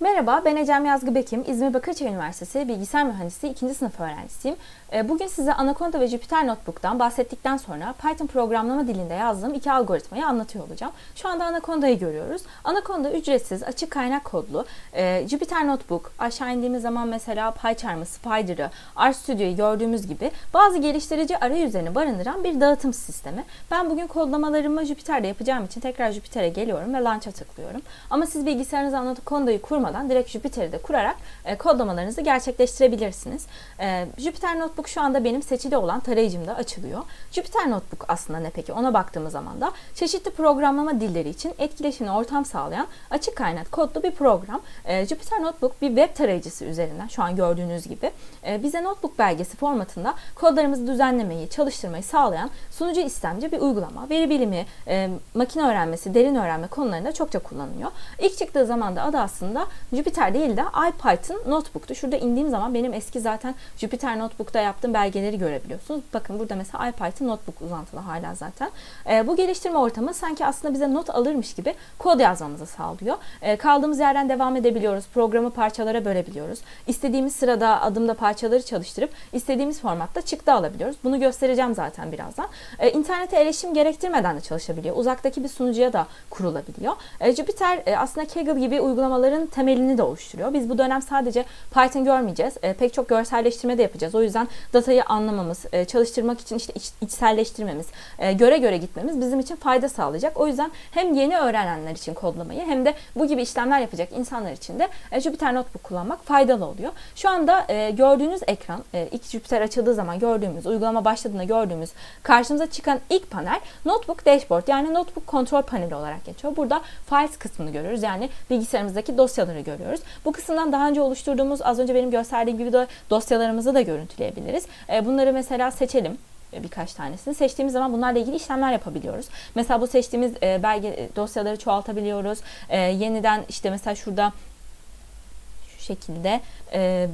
Merhaba, ben Ecem Yazgı Bekim. İzmir Bakırçay Üniversitesi Bilgisayar Mühendisliği 2. sınıf öğrencisiyim. Ee, Bugün size Anaconda ve Jupyter Notebook'tan bahsettikten sonra Python programlama dilinde yazdığım iki algoritmayı anlatıyor olacağım. Şu anda Anaconda'yı görüyoruz. Anaconda ücretsiz, açık kaynak kodlu. Ee, Jupyter Notebook, aşağı indiğimiz zaman mesela PyCharm'ı, Spider'ı, RStudio'yu gördüğümüz gibi bazı geliştirici arayüzlerini barındıran bir dağıtım sistemi. Ben bugün kodlamalarımı Jupyter'de yapacağım için tekrar Jupyter'e geliyorum ve Launch'a tıklıyorum. Ama siz bilgisayarınıza Anaconda'yı kurmadan direkt Jupyter'i de kurarak e, kodlamalarınızı gerçekleştirebilirsiniz. E, Jupyter Notebook şu anda benim seçili olan tarayıcımda açılıyor. Jupyter Notebook aslında ne peki? Ona baktığımız zaman da çeşitli programlama dilleri için etkileşimli ortam sağlayan açık kaynak kodlu bir program. E, Jupyter Notebook bir web tarayıcısı üzerinden şu an gördüğünüz gibi e, bize notebook belgesi formatında kodlarımızı düzenlemeyi, çalıştırmayı sağlayan sunucu istemci bir uygulama. Veri bilimi, e, makine öğrenmesi, derin öğrenme konularında çokça kullanılıyor. İlk çıktığı zaman da adı aslında Jupyter değil de IPython Notebook'tu. Şurada indiğim zaman benim eski zaten Jupyter Notebook'ta yaptığım belgeleri görebiliyorsunuz. Bakın burada mesela IPython Notebook uzantılı hala zaten. E, bu geliştirme ortamı sanki aslında bize not alırmış gibi kod yazmamızı sağlıyor. E, kaldığımız yerden devam edebiliyoruz. Programı parçalara bölebiliyoruz. İstediğimiz sırada adımda parçaları çalıştırıp istediğimiz formatta çıktı alabiliyoruz. Bunu göstereceğim zaten birazdan. E, internete erişim gerektirmeden de çalışabiliyor. Uzaktaki bir sunucuya da kurulabiliyor. E, Jupyter e, aslında Kaggle gibi uygulamaların temelini de oluşturuyor. Biz bu dönem sadece Python görmeyeceğiz. E, pek çok görselleştirme de yapacağız. O yüzden datayı anlamamız, e, çalıştırmak için işte iç, içselleştirmemiz, e, göre göre gitmemiz bizim için fayda sağlayacak. O yüzden hem yeni öğrenenler için kodlamayı hem de bu gibi işlemler yapacak insanlar için de e, Jupyter Notebook kullanmak faydalı oluyor. Şu anda e, gördüğünüz ekran, e, ilk Jupyter açıldığı zaman gördüğümüz, uygulama başladığında gördüğümüz karşımıza çıkan ilk panel Notebook Dashboard yani Notebook kontrol paneli olarak geçiyor. Burada Files kısmını görüyoruz. Yani bilgisayarımızdaki dosyaları görüyoruz. Bu kısımdan daha önce oluşturduğumuz az önce benim gösterdiğim gibi de dosyalarımızı da görüntüleyebiliriz. E, bunları mesela seçelim e, birkaç tanesini. Seçtiğimiz zaman bunlarla ilgili işlemler yapabiliyoruz. Mesela bu seçtiğimiz e, belge dosyaları çoğaltabiliyoruz. Yeniden işte mesela şurada şu şekilde e,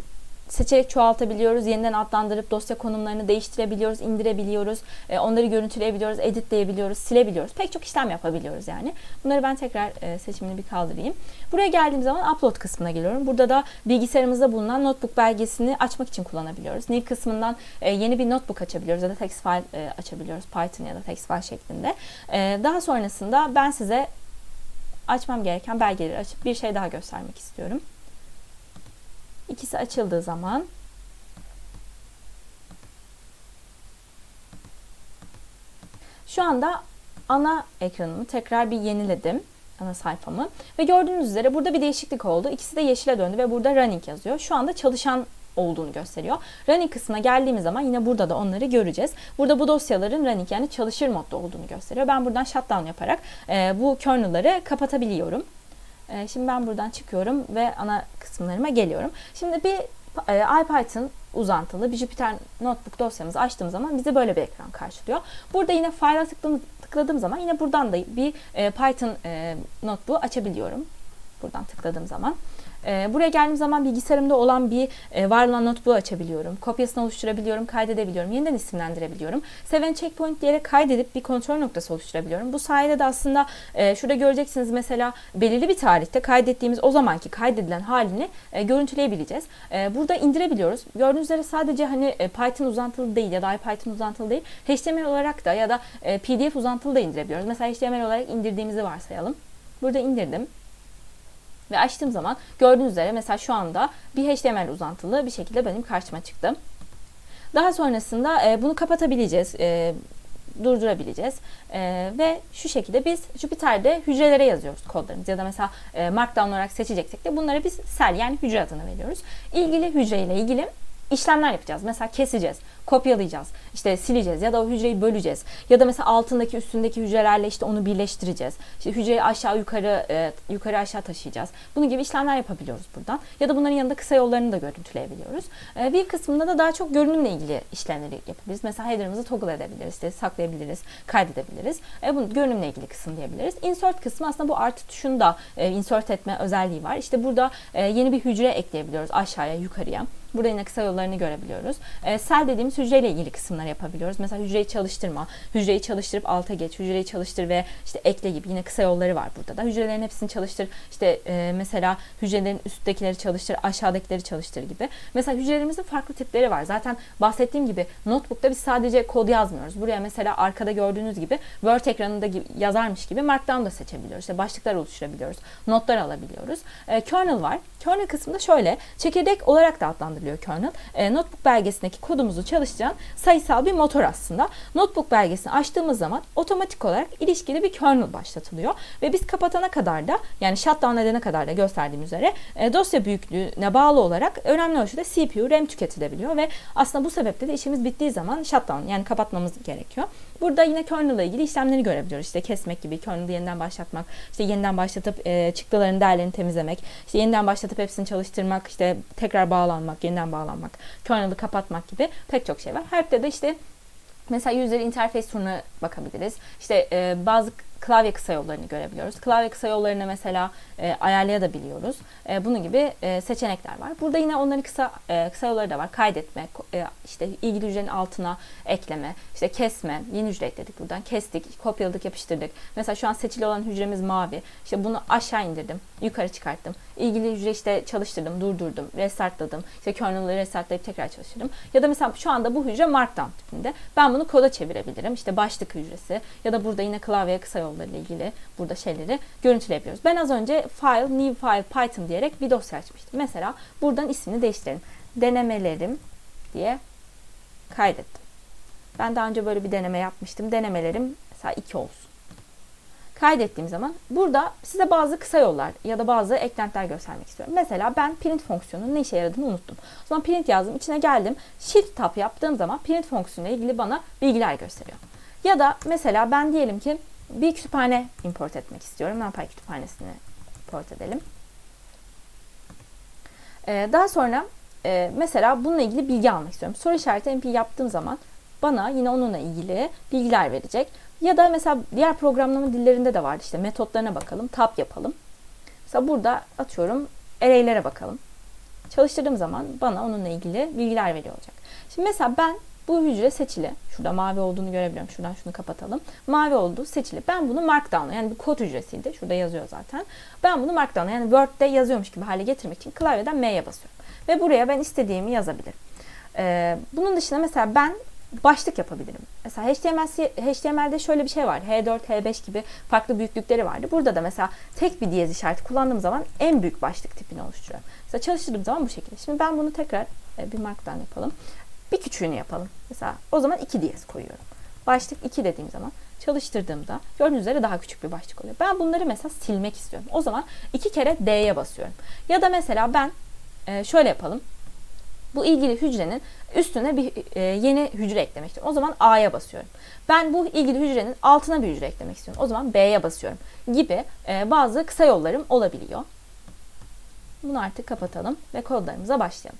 seçerek çoğaltabiliyoruz. Yeniden adlandırıp dosya konumlarını değiştirebiliyoruz, indirebiliyoruz. E, onları görüntüleyebiliyoruz, editleyebiliyoruz, silebiliyoruz. Pek çok işlem yapabiliyoruz yani. Bunları ben tekrar e, seçimini bir kaldırayım. Buraya geldiğim zaman upload kısmına geliyorum. Burada da bilgisayarımızda bulunan notebook belgesini açmak için kullanabiliyoruz. New kısmından e, yeni bir notebook açabiliyoruz ya da text file açabiliyoruz. Python ya da text file şeklinde. Daha sonrasında ben size açmam gereken belgeleri açıp bir şey daha göstermek istiyorum. İkisi açıldığı zaman şu anda ana ekranımı tekrar bir yeniledim ana sayfamı ve gördüğünüz üzere burada bir değişiklik oldu. İkisi de yeşile döndü ve burada running yazıyor. Şu anda çalışan olduğunu gösteriyor. Running kısmına geldiğimiz zaman yine burada da onları göreceğiz. Burada bu dosyaların running yani çalışır modda olduğunu gösteriyor. Ben buradan shutdown yaparak e, bu kernel'ları kapatabiliyorum. E, şimdi ben buradan çıkıyorum ve ana kısımlarıma geliyorum. Şimdi bir e, IPython uzantılı bir Jupyter Notebook dosyamızı açtığım zaman bizi böyle bir ekran karşılıyor. Burada yine file'a tıkladığım, tıkladığım zaman yine buradan da bir e, Python e, notebook açabiliyorum. Buradan tıkladığım zaman. E, buraya geldiğim zaman bilgisayarımda olan bir e, var olan notebook'u açabiliyorum. Kopyasını oluşturabiliyorum, kaydedebiliyorum, yeniden isimlendirebiliyorum. Seven checkpoint diyerek kaydedip bir kontrol noktası oluşturabiliyorum. Bu sayede de aslında e, şurada göreceksiniz mesela belirli bir tarihte kaydettiğimiz o zamanki kaydedilen halini e, görüntüleyebileceğiz. E, burada indirebiliyoruz. Gördüğünüz üzere sadece hani e, Python uzantılı değil ya da IPython uzantılı değil. HTML olarak da ya da e, PDF uzantılı da indirebiliyoruz. Mesela HTML olarak indirdiğimizi varsayalım. Burada indirdim ve açtığım zaman gördüğünüz üzere mesela şu anda bir HTML uzantılı bir şekilde benim karşıma çıktı. Daha sonrasında e, bunu kapatabileceğiz. E, durdurabileceğiz. E, ve şu şekilde biz Jupyter'de hücrelere yazıyoruz kodlarımızı ya da mesela e, Markdown olarak seçeceksek de bunlara biz cell yani hücre adını veriyoruz. İlgili hücreyle ilgili işlemler yapacağız. Mesela keseceğiz, kopyalayacağız, işte sileceğiz ya da o hücreyi böleceğiz. Ya da mesela altındaki üstündeki hücrelerle işte onu birleştireceğiz. İşte hücreyi aşağı yukarı e, yukarı aşağı taşıyacağız. Bunun gibi işlemler yapabiliyoruz buradan. Ya da bunların yanında kısa yollarını da görüntüleyebiliyoruz. E, bir kısmında da daha çok görünümle ilgili işlemleri yapabiliriz. Mesela header'ımızı toggle edebiliriz, işte saklayabiliriz, kaydedebiliriz. E, bunu görünümle ilgili kısım diyebiliriz. Insert kısmı aslında bu artı tuşunu da e, insert etme özelliği var. İşte burada e, yeni bir hücre ekleyebiliyoruz aşağıya, yukarıya. Burada yine kısa yollarını görebiliyoruz. E, cell dediğimiz yaptığımız hücreyle ilgili kısımları yapabiliyoruz. Mesela hücreyi çalıştırma, hücreyi çalıştırıp alta geç, hücreyi çalıştır ve işte ekle gibi yine kısa yolları var burada da. Hücrelerin hepsini çalıştır. İşte e, mesela hücrelerin üsttekileri çalıştır, aşağıdakileri çalıştır gibi. Mesela hücrelerimizin farklı tipleri var. Zaten bahsettiğim gibi notebook'ta biz sadece kod yazmıyoruz. Buraya mesela arkada gördüğünüz gibi Word ekranında gibi, yazarmış gibi Markdown da seçebiliyoruz. İşte başlıklar oluşturabiliyoruz. Notlar alabiliyoruz. E, kernel var. Kernel kısmında şöyle çekirdek olarak da adlandırılıyor kernel. E, notebook belgesindeki kodumuzu çalıştıran sayısal bir motor aslında. Notebook belgesini açtığımız zaman otomatik olarak ilişkili bir kernel başlatılıyor. Ve biz kapatana kadar da yani shutdown edene kadar da gösterdiğim üzere e, dosya büyüklüğüne bağlı olarak önemli ölçüde CPU, RAM tüketilebiliyor ve aslında bu sebeple de işimiz bittiği zaman shutdown yani kapatmamız gerekiyor. Burada yine kernel ile ilgili işlemleri görebiliyoruz. İşte kesmek gibi, kernel'ı yeniden başlatmak, işte yeniden başlatıp e, çıktıların değerlerini temizlemek, işte yeniden başlatıp hepsini çalıştırmak, işte tekrar bağlanmak, yeniden bağlanmak, kernel'ı kapatmak gibi pek çok şey var. Help'te de işte Mesela user interface turuna bakabiliriz. İşte e, bazı klavye kısa yollarını görebiliyoruz. Klavye kısa yollarını mesela e, ayarlayabiliyoruz. E, bunun gibi e, seçenekler var. Burada yine onların kısa e, kısa yolları da var. Kaydetme, e, işte ilgili hücrenin altına ekleme, işte kesme, yeni hücre ekledik buradan. Kestik, kopyaladık, yapıştırdık. Mesela şu an seçili olan hücremiz mavi. İşte bunu aşağı indirdim, yukarı çıkarttım. İlgili hücre işte çalıştırdım, durdurdum, restartladım. İşte kernel'ı restartlayıp tekrar çalıştırdım. Ya da mesela şu anda bu hücre markdown tipinde. Ben bunu koda çevirebilirim. İşte başlık hücresi ya da burada yine klavye kısa yolları ile ilgili burada şeyleri görüntüleyebiliyoruz. Ben az önce file, new file, python diyerek bir dosya açmıştım. Mesela buradan ismini değiştirelim. Denemelerim diye kaydettim. Ben daha önce böyle bir deneme yapmıştım. Denemelerim mesela 2 olsun. Kaydettiğim zaman burada size bazı kısa yollar ya da bazı eklentiler göstermek istiyorum. Mesela ben print fonksiyonunun ne işe yaradığını unuttum. O zaman print yazdım, içine geldim. Shift tab yaptığım zaman print fonksiyonuyla ilgili bana bilgiler gösteriyor. Ya da mesela ben diyelim ki bir kütüphane import etmek istiyorum. NumPy kütüphanesini import edelim. Ee, daha sonra e, mesela bununla ilgili bilgi almak istiyorum. Soru işareti MP yaptığım zaman bana yine onunla ilgili bilgiler verecek. Ya da mesela diğer programlama dillerinde de var. İşte metotlarına bakalım. Tab yapalım. Mesela burada atıyorum array'lere bakalım. Çalıştırdığım zaman bana onunla ilgili bilgiler veriyor olacak. Şimdi mesela ben bu hücre seçili. Şurada mavi olduğunu görebiliyorum. Şuradan şunu kapatalım. Mavi olduğu seçili. Ben bunu Markdown'a yani bir kod hücresiydi. Şurada yazıyor zaten. Ben bunu Markdown'a yani Word'de yazıyormuş gibi hale getirmek için klavyeden M'ye basıyorum. Ve buraya ben istediğimi yazabilirim. Ee, bunun dışında mesela ben başlık yapabilirim. Mesela HTML, HTML'de şöyle bir şey var. H4, H5 gibi farklı büyüklükleri vardı. Burada da mesela tek bir diyez işareti kullandığım zaman en büyük başlık tipini oluşturuyorum. Mesela çalıştırdığım zaman bu şekilde. Şimdi ben bunu tekrar bir markdown yapalım. Bir küçüğünü yapalım. Mesela o zaman 2 diyez koyuyorum. Başlık 2 dediğim zaman çalıştırdığımda gördüğünüz üzere daha küçük bir başlık oluyor. Ben bunları mesela silmek istiyorum. O zaman iki kere D'ye basıyorum. Ya da mesela ben şöyle yapalım. Bu ilgili hücrenin üstüne bir e, yeni hücre eklemek istiyorum. O zaman A'ya basıyorum. Ben bu ilgili hücrenin altına bir hücre eklemek istiyorum. O zaman B'ye basıyorum. Gibi e, bazı kısa yollarım olabiliyor. Bunu artık kapatalım ve kodlarımıza başlayalım.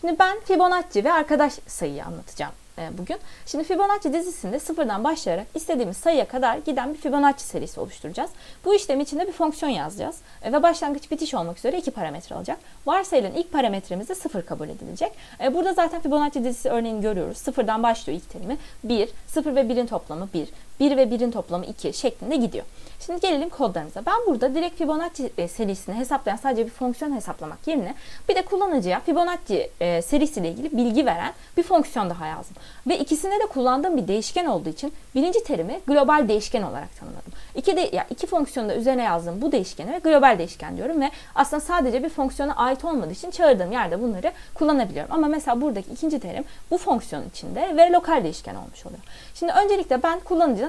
Şimdi ben Fibonacci ve arkadaş sayıyı anlatacağım e, bugün. Şimdi Fibonacci dizisinde sıfırdan başlayarak istediğimiz sayıya kadar giden bir Fibonacci serisi oluşturacağız. Bu işlem içinde bir fonksiyon yazacağız e, ve başlangıç bitiş olmak üzere iki parametre alacak. Varsayılan ilk parametremiz de sıfır kabul edilecek. E, burada zaten Fibonacci dizisi örneğini görüyoruz. Sıfırdan başlıyor ilk terimi. 1, 0 ve 1'in toplamı 1, 1 ve 1'in toplamı 2 şeklinde gidiyor. Şimdi gelelim kodlarımıza. Ben burada direkt Fibonacci serisini hesaplayan sadece bir fonksiyon hesaplamak yerine bir de kullanıcıya Fibonacci serisiyle ilgili bilgi veren bir fonksiyon daha yazdım. Ve ikisinde de kullandığım bir değişken olduğu için birinci terimi global değişken olarak tanımladım. İki, de, ya iki fonksiyonu da üzerine yazdığım bu değişkeni ve global değişken diyorum ve aslında sadece bir fonksiyona ait olmadığı için çağırdığım yerde bunları kullanabiliyorum. Ama mesela buradaki ikinci terim bu fonksiyon içinde ve lokal değişken olmuş oluyor. Şimdi öncelikle ben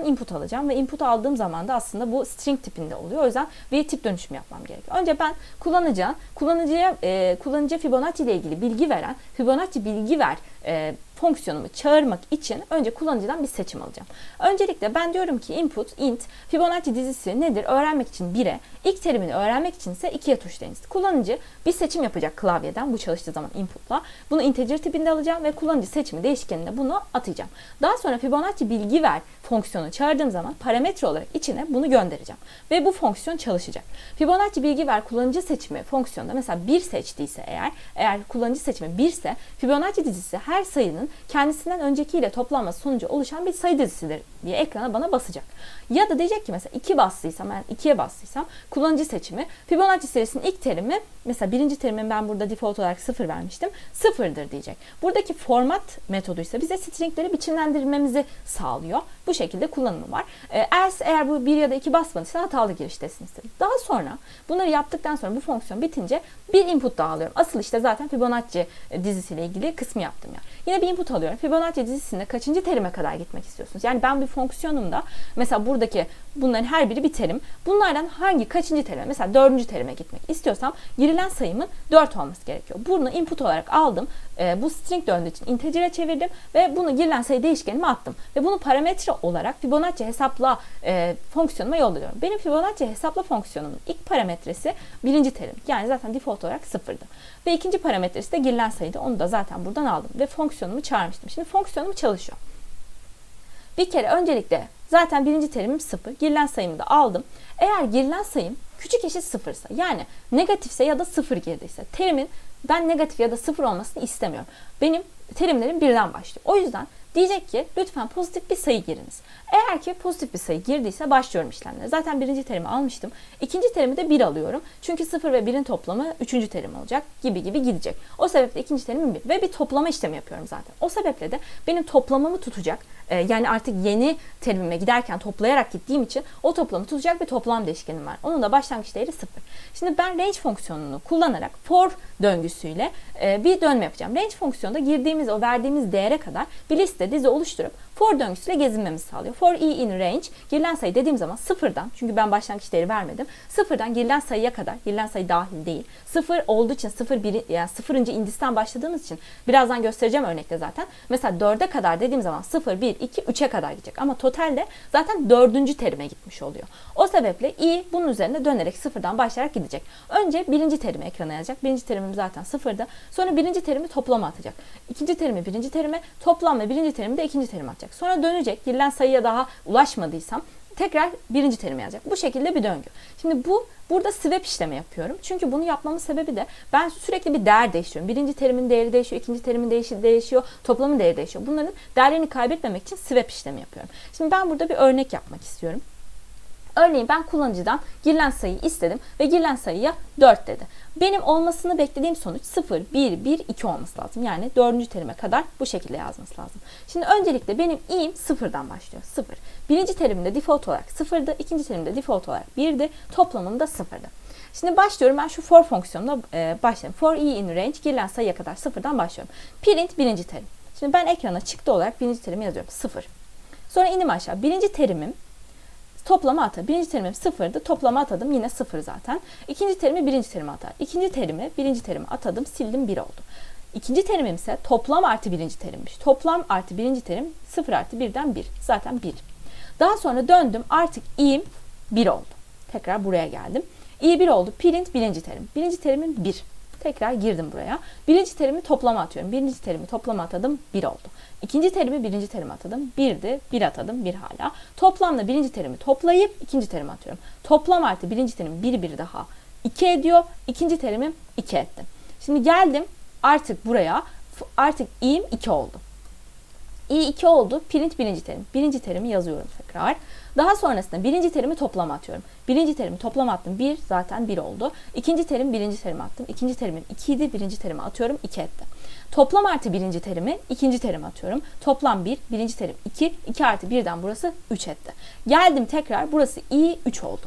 kullanıcıdan input alacağım ve input aldığım zaman da aslında bu string tipinde oluyor. O yüzden bir tip dönüşümü yapmam gerekiyor. Önce ben kullanıcıya, kullanıcıya, e, kullanıcıya Fibonacci ile ilgili bilgi veren Fibonacci bilgi ver e, fonksiyonumu çağırmak için önce kullanıcıdan bir seçim alacağım. Öncelikle ben diyorum ki input int Fibonacci dizisi nedir öğrenmek için 1'e, ilk terimini öğrenmek için ise 2'ye tuşlayınız. Kullanıcı bir seçim yapacak klavyeden bu çalıştığı zaman inputla. Bunu integer tipinde alacağım ve kullanıcı seçimi değişkenine bunu atacağım. Daha sonra Fibonacci bilgi ver fonksiyonu çağırdığım zaman parametre olarak içine bunu göndereceğim. Ve bu fonksiyon çalışacak. Fibonacci bilgi ver kullanıcı seçimi fonksiyonda mesela 1 seçtiyse eğer, eğer kullanıcı seçimi 1 ise Fibonacci dizisi her sayının kendisinden öncekiyle toplanması sonucu oluşan bir sayı dizisidir diye ekrana bana basacak. Ya da diyecek ki mesela 2 bastıysam, yani 2'ye bastıysam kullanıcı seçimi Fibonacci serisinin ilk terimi mesela birinci terimin ben burada default olarak 0 vermiştim. Sıfırdır diyecek. Buradaki format metodu ise bize stringleri biçimlendirmemizi sağlıyor. Bu şekilde kullanımı var. Else eğer bu 1 ya da 2 basmadıysa hatalı giriş desin istedim. Daha sonra bunları yaptıktan sonra bu fonksiyon bitince bir input daha alıyorum. Asıl işte zaten Fibonacci dizisiyle ilgili kısmı yaptım ya. Yine bir input alıyorum. Fibonacci dizisinde kaçıncı terime kadar gitmek istiyorsunuz? Yani ben bir fonksiyonumda mesela buradaki bunların her biri bir terim. Bunlardan hangi kaçıncı terime? Mesela dördüncü terime gitmek istiyorsam girilen sayımın 4 olması gerekiyor. Bunu input olarak aldım. E, bu string döndüğü için integer'e çevirdim ve bunu girilen sayı değişkenime attım. Ve bunu parametre olarak Fibonacci hesapla e, fonksiyonuma yolluyorum. Benim Fibonacci hesapla fonksiyonumun ilk parametresi birinci terim. Yani zaten default olarak sıfırdı. Ve ikinci parametresi de girilen sayıydı. Onu da zaten buradan aldım. Ve fonksiyonumu çağırmıştım. Şimdi fonksiyonum çalışıyor. Bir kere öncelikle zaten birinci terimim sıfır. Girilen sayımı da aldım. Eğer girilen sayım küçük eşit sıfırsa yani negatifse ya da sıfır girdiyse terimin ben negatif ya da sıfır olmasını istemiyorum. Benim terimlerim birden başlıyor. O yüzden diyecek ki lütfen pozitif bir sayı giriniz. Eğer ki pozitif bir sayı girdiyse başlıyorum işlemlere. Zaten birinci terimi almıştım. İkinci terimi de 1 alıyorum. Çünkü 0 ve 1'in toplamı üçüncü terim olacak gibi gibi gidecek. O sebeple ikinci terimim 1 ve bir toplama işlemi yapıyorum zaten. O sebeple de benim toplamamı tutacak e, yani artık yeni terimime giderken toplayarak gittiğim için o toplamı tutacak bir toplam değişkenim var. Onun da başlangıç değeri 0. Şimdi ben range fonksiyonunu kullanarak for döngüsüyle e, bir dönme yapacağım. Range fonksiyonunda girdiğimiz o verdiğimiz değere kadar bir liste dizi oluşturup for döngüsüyle gezinmemizi sağlıyor. For i in range girilen sayı dediğim zaman sıfırdan çünkü ben başlangıç değeri vermedim. Sıfırdan girilen sayıya kadar girilen sayı dahil değil. Sıfır olduğu için sıfır bir, yani sıfırıncı indisten başladığımız için birazdan göstereceğim örnekte zaten. Mesela dörde kadar dediğim zaman sıfır, bir, 2, 3'e kadar gidecek. Ama totalde zaten dördüncü terime gitmiş oluyor. O sebeple i bunun üzerine dönerek sıfırdan başlayarak gidecek. Önce birinci terimi ekrana yazacak. Birinci terimim zaten sıfırda. Sonra birinci terimi toplama atacak. İkinci terimi birinci terime, toplam ve birinci terimi de ikinci terime atacak. Sonra dönecek. Girilen sayıya daha ulaşmadıysam tekrar birinci terimi yazacak. Bu şekilde bir döngü. Şimdi bu burada swap işlemi yapıyorum. Çünkü bunu yapmamın sebebi de ben sürekli bir değer değiştiriyorum. Birinci terimin değeri değişiyor, ikinci terimin değişi değişiyor, toplamın değeri değişiyor. Bunların değerlerini kaybetmemek için swap işlemi yapıyorum. Şimdi ben burada bir örnek yapmak istiyorum. Örneğin ben kullanıcıdan girilen sayıyı istedim ve girilen sayıya 4 dedi. Benim olmasını beklediğim sonuç 0, 1, 1, 2 olması lazım. Yani 4. terime kadar bu şekilde yazması lazım. Şimdi öncelikle benim i'im 0'dan başlıyor. 0. Birinci terimde default olarak 0'dı. ikinci terimde default olarak 1'di. Toplamım da 0'dı. Şimdi başlıyorum. Ben şu for fonksiyonuna e, başlayayım. For i in range girilen sayıya kadar 0'dan başlıyorum. Print birinci terim. Şimdi ben ekrana çıktı olarak birinci terimi yazıyorum. 0. Sonra inim aşağı. Birinci terimim toplama ata. Birinci terimim sıfırdı. Toplama atadım. Yine sıfır zaten. İkinci terimi birinci terime atar. İkinci terimi birinci terime atadım. Sildim bir oldu. İkinci terimim ise toplam artı birinci terimmiş. Toplam artı birinci terim sıfır artı birden bir. Zaten bir. Daha sonra döndüm. Artık i'im bir oldu. Tekrar buraya geldim. i bir oldu. Print birinci terim. Birinci terimim bir. Tekrar girdim buraya. Birinci terimi toplama atıyorum. Birinci terimi toplama atadım. bir oldu. İkinci terimi birinci terime atadım. Birdi, bir atadım, bir hala. Toplamda birinci terimi toplayıp ikinci terime atıyorum. Toplam artı birinci terim bir bir daha iki ediyor. İkinci terimim iki etti. Şimdi geldim artık buraya artık i'im 2 oldu. i 2 oldu. Print birinci terim. Birinci terimi yazıyorum tekrar. Daha sonrasında birinci terimi toplama atıyorum. Birinci terimi toplama attım. 1 zaten 1 oldu. İkinci terim birinci terimi attım. İkinci terimim 2 idi. Birinci terimi atıyorum. 2 etti. Toplam artı birinci terimi ikinci terim atıyorum. Toplam 1, birinci terim 2, 2 artı 1'den burası 3 etti. Geldim tekrar burası i 3 oldu.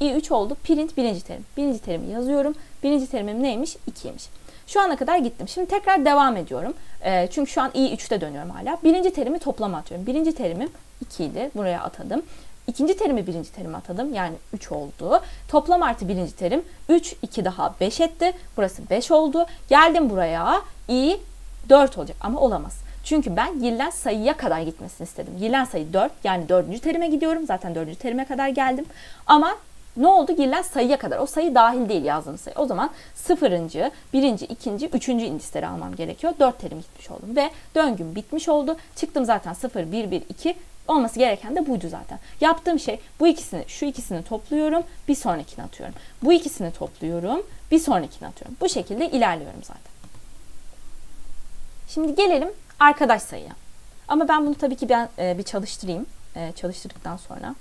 i 3 oldu. Print birinci terim. Birinci terimi yazıyorum. Birinci terimim neymiş? 2'ymiş. Şu ana kadar gittim. Şimdi tekrar devam ediyorum. E, çünkü şu an i 3'te dönüyorum hala. Birinci terimi toplama atıyorum. Birinci terimim 2 idi. Buraya atadım. İkinci terimi birinci terime atadım. Yani 3 oldu. Toplam artı birinci terim 3, 2 daha 5 etti. Burası 5 oldu. Geldim buraya. i 4 olacak ama olamaz. Çünkü ben girilen sayıya kadar gitmesini istedim. Girilen sayı 4 yani dördüncü terime gidiyorum. Zaten dördüncü terime kadar geldim. Ama ne oldu? Girilen sayıya kadar. O sayı dahil değil yazdığım sayı. O zaman sıfırıncı, birinci, ikinci, üçüncü indisleri almam gerekiyor. Dört terim gitmiş oldum. Ve döngüm bitmiş oldu. Çıktım zaten 0, 1, 1, 2. Olması gereken de buydu zaten. Yaptığım şey bu ikisini, şu ikisini topluyorum, bir sonrakini atıyorum. Bu ikisini topluyorum, bir sonrakini atıyorum. Bu şekilde ilerliyorum zaten. Şimdi gelelim arkadaş sayıya. Ama ben bunu tabii ki ben e, bir çalıştırayım. E, çalıştırdıktan sonra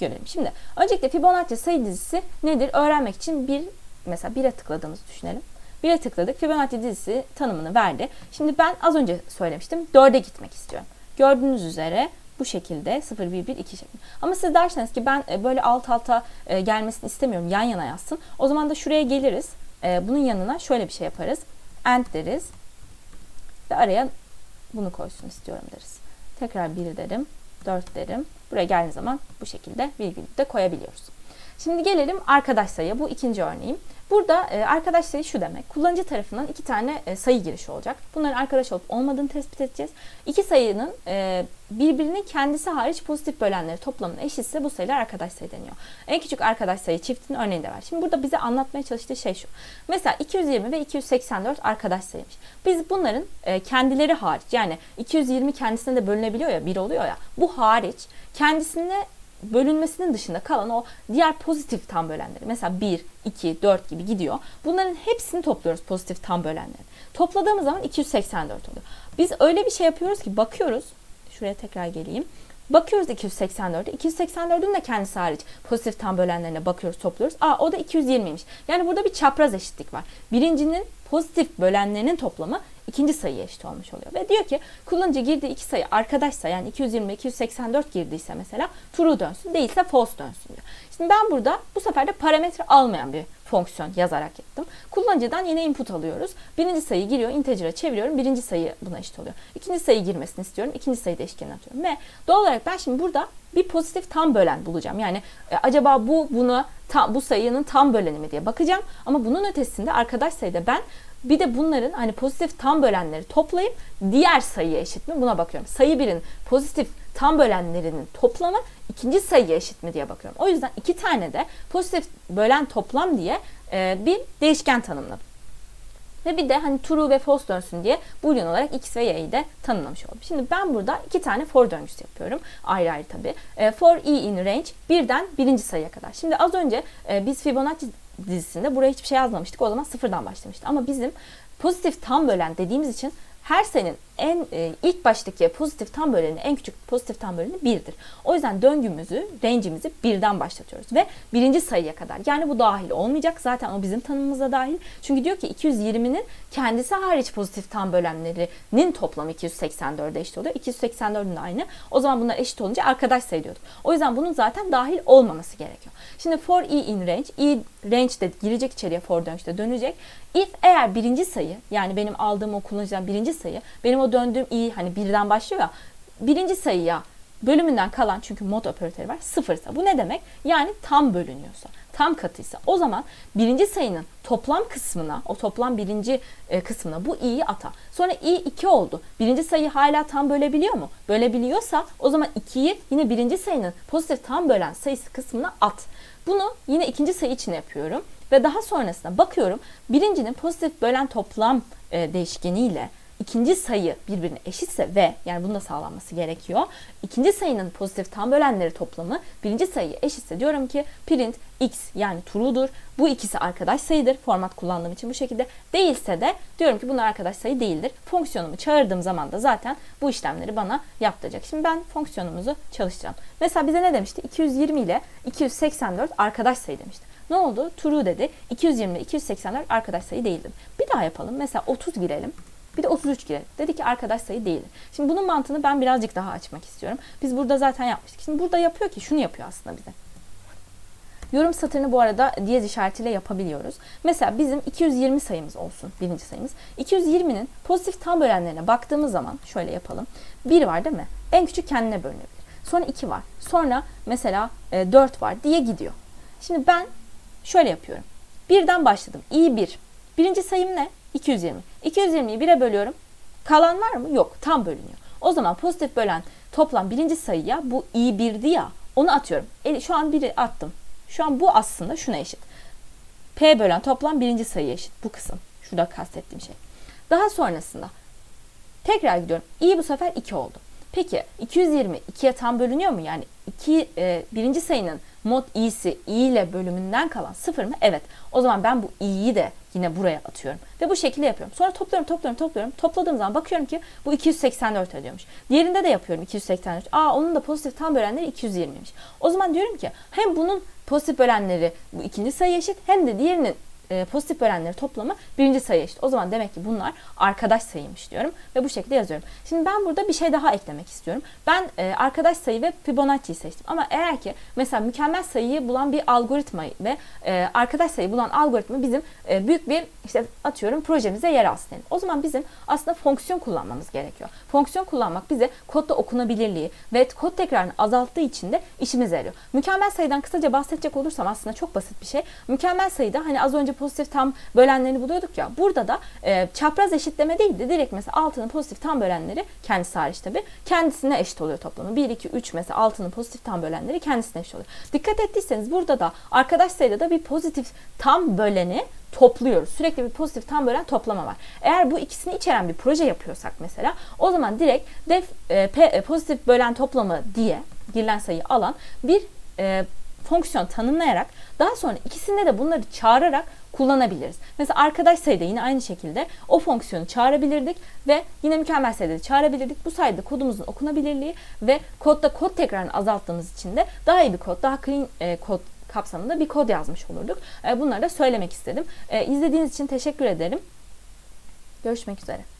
görelim. Şimdi öncelikle Fibonacci sayı dizisi nedir? Öğrenmek için bir mesela 1'e tıkladığımızı düşünelim. 1'e tıkladık. Fibonacci dizisi tanımını verdi. Şimdi ben az önce söylemiştim. 4'e gitmek istiyorum. Gördüğünüz üzere bu şekilde 0, 1, 1, 2 şeklinde. Ama siz derseniz ki ben e, böyle alt alta e, gelmesini istemiyorum. Yan yana yazsın. O zaman da şuraya geliriz. E, bunun yanına şöyle bir şey yaparız. End deriz. Ve araya bunu koysun istiyorum deriz. Tekrar 1 derim. 4 derim. Buraya geldiği zaman bu şekilde virgül de koyabiliyoruz. Şimdi gelelim arkadaş sayıya. Bu ikinci örneğim. Burada e, arkadaş sayı şu demek. Kullanıcı tarafından iki tane e, sayı girişi olacak. Bunların arkadaş olup olmadığını tespit edeceğiz. İki sayının e, birbirinin kendisi hariç pozitif bölenleri toplamına eşitse bu sayılar arkadaş sayı deniyor. En küçük arkadaş sayı çiftinin örneğini de ver. Şimdi burada bize anlatmaya çalıştığı şey şu. Mesela 220 ve 284 arkadaş sayıymış. Biz bunların e, kendileri hariç yani 220 kendisine de bölünebiliyor ya 1 oluyor ya. Bu hariç kendisine bölünmesinin dışında kalan o diğer pozitif tam bölenleri mesela 1, 2, 4 gibi gidiyor. Bunların hepsini topluyoruz pozitif tam bölenleri. Topladığımız zaman 284 oluyor. Biz öyle bir şey yapıyoruz ki bakıyoruz. Şuraya tekrar geleyim. Bakıyoruz 284'e. 284'ün de kendisi hariç pozitif tam bölenlerine bakıyoruz, topluyoruz. Aa o da 220'ymiş. Yani burada bir çapraz eşitlik var. Birincinin pozitif bölenlerinin toplamı ikinci sayıya eşit olmuş oluyor. Ve diyor ki kullanıcı girdiği iki sayı arkadaşsa yani 220 284 girdiyse mesela true dönsün değilse false dönsün diyor. Şimdi ben burada bu sefer de parametre almayan bir fonksiyon yazarak yaptım. Kullanıcıdan yine input alıyoruz. Birinci sayı giriyor, integer'a çeviriyorum. Birinci sayı buna eşit oluyor. İkinci sayı girmesini istiyorum. İkinci sayı değişkenine atıyorum. Ve doğal olarak ben şimdi burada bir pozitif tam bölen bulacağım. Yani e, acaba bu bunu ta, bu sayının tam böleni mi diye bakacağım. Ama bunun ötesinde arkadaş sayıda ben bir de bunların hani pozitif tam bölenleri toplayıp diğer sayıya eşit mi buna bakıyorum. Sayı birin pozitif tam bölenlerinin toplamı ikinci sayıya eşit mi diye bakıyorum. O yüzden iki tane de pozitif bölen toplam diye e, bir değişken tanımladım. Ve bir de hani true ve false dönsün diye boolean olarak x ve y'yi de tanımlamış oldum. Şimdi ben burada iki tane for döngüsü yapıyorum. Ayrı ayrı tabii. E, for e in range birden birinci sayıya kadar. Şimdi az önce e, biz Fibonacci dizisinde buraya hiçbir şey yazmamıştık. O zaman sıfırdan başlamıştı. Ama bizim pozitif tam bölen dediğimiz için her sayının en e, ilk baştaki pozitif tam böleni, en küçük pozitif tam böleni birdir. O yüzden döngümüzü, range'imizi birden başlatıyoruz ve birinci sayıya kadar. Yani bu dahil olmayacak. Zaten o bizim tanımımıza dahil. Çünkü diyor ki 220'nin kendisi hariç pozitif tam bölenlerinin toplamı 284'e eşit oluyor. 284'ün de aynı. O zaman bunlar eşit olunca arkadaş sayı. O yüzden bunun zaten dahil olmaması gerekiyor. Şimdi for e in range, e range de girecek içeriye for dönüşte dönecek. If eğer birinci sayı yani benim aldığım o kullanıcıdan birinci sayı benim o döndüğüm i hani birden başlıyor ya birinci sayıya bölümünden kalan çünkü mod operatörü var sıfırsa bu ne demek? Yani tam bölünüyorsa tam katıysa o zaman birinci sayının toplam kısmına o toplam birinci e, kısmına bu i'yi ata. Sonra i 2 oldu. Birinci sayı hala tam bölebiliyor mu? Bölebiliyorsa o zaman 2'yi yine birinci sayının pozitif tam bölen sayısı kısmına at. Bunu yine ikinci sayı için yapıyorum. Ve daha sonrasında bakıyorum birincinin pozitif bölen toplam e, değişkeniyle ikinci sayı birbirine eşitse ve yani bunun da sağlanması gerekiyor. İkinci sayının pozitif tam bölenleri toplamı birinci sayıya eşitse diyorum ki print x yani true'dur. Bu ikisi arkadaş sayıdır. Format kullandığım için bu şekilde. Değilse de diyorum ki bunlar arkadaş sayı değildir. Fonksiyonumu çağırdığım zaman da zaten bu işlemleri bana yaptıracak. Şimdi ben fonksiyonumuzu çalıştıracağım. Mesela bize ne demişti? 220 ile 284 arkadaş sayı demişti. Ne oldu? True dedi. 220 ile 284 arkadaş sayı değildir. Bir daha yapalım. Mesela 30 girelim. Bir de 33 girelim. Dedi ki arkadaş sayı değildir. Şimdi bunun mantığını ben birazcık daha açmak istiyorum. Biz burada zaten yapmıştık. Şimdi burada yapıyor ki şunu yapıyor aslında bize. Yorum satırını bu arada diyez işaretiyle yapabiliyoruz. Mesela bizim 220 sayımız olsun birinci sayımız. 220'nin pozitif tam bölenlerine baktığımız zaman şöyle yapalım. 1 var değil mi? En küçük kendine bölünebilir. Sonra 2 var. Sonra mesela 4 e, var diye gidiyor. Şimdi ben şöyle yapıyorum. Birden başladım. İyi 1. Birinci sayım ne? 220. 220'yi 1'e bölüyorum. Kalan var mı? Yok. Tam bölünüyor. O zaman pozitif bölen toplam birinci sayıya bu i 1'di ya onu atıyorum. E, şu an 1'i attım. Şu an bu aslında şuna eşit. P bölen toplam birinci sayıya eşit. Bu kısım. Şurada kastettiğim şey. Daha sonrasında tekrar gidiyorum. i bu sefer 2 oldu. Peki 220 ikiye tam bölünüyor mu? Yani iki, e, birinci sayının mod i'si i ile bölümünden kalan sıfır mı? Evet. O zaman ben bu i'yi de yine buraya atıyorum. Ve bu şekilde yapıyorum. Sonra topluyorum, topluyorum, topluyorum. Topladığım zaman bakıyorum ki bu 284 ediyormuş. Diğerinde de yapıyorum 284. Aa onun da pozitif tam bölenleri 220'ymiş. O zaman diyorum ki hem bunun pozitif bölenleri bu ikinci sayı eşit hem de diğerinin e, pozitif bölenleri toplamı birinci sayı eşit. O zaman demek ki bunlar arkadaş sayıymış diyorum ve bu şekilde yazıyorum. Şimdi ben burada bir şey daha eklemek istiyorum. Ben e, arkadaş sayı ve Fibonacci'yi seçtim. Ama eğer ki mesela mükemmel sayıyı bulan bir algoritma ve e, arkadaş sayıyı bulan algoritma bizim büyük bir işte atıyorum projemize yer alsın. O zaman bizim aslında fonksiyon kullanmamız gerekiyor. Fonksiyon kullanmak bize kodda okunabilirliği ve kod tekrarını azalttığı için de işimize yarıyor. Mükemmel sayıdan kısaca bahsedecek olursam aslında çok basit bir şey. Mükemmel sayıda hani az önce pozitif tam bölenlerini buluyorduk ya. Burada da e, çapraz eşitleme değil de direkt mesela altının pozitif tam bölenleri kendisi hariç tabii kendisine eşit oluyor toplamı. 1, 2, 3 mesela altının pozitif tam bölenleri kendisine eşit oluyor. Dikkat ettiyseniz burada da arkadaş sayıda da bir pozitif tam böleni topluyoruz. Sürekli bir pozitif tam bölen toplama var. Eğer bu ikisini içeren bir proje yapıyorsak mesela o zaman direkt def e, p, e, pozitif bölen toplamı diye girilen sayıyı alan bir e, fonksiyon tanımlayarak daha sonra ikisinde de bunları çağırarak kullanabiliriz. Mesela arkadaş sayıda yine aynı şekilde o fonksiyonu çağırabilirdik ve yine mükemmel sayıda da çağırabilirdik. Bu sayede kodumuzun okunabilirliği ve kodda kod tekrarını azalttığımız için de daha iyi bir kod, daha clean e, kod kapsamında bir kod yazmış olurduk. E, bunları da söylemek istedim. E, izlediğiniz için teşekkür ederim. Görüşmek üzere.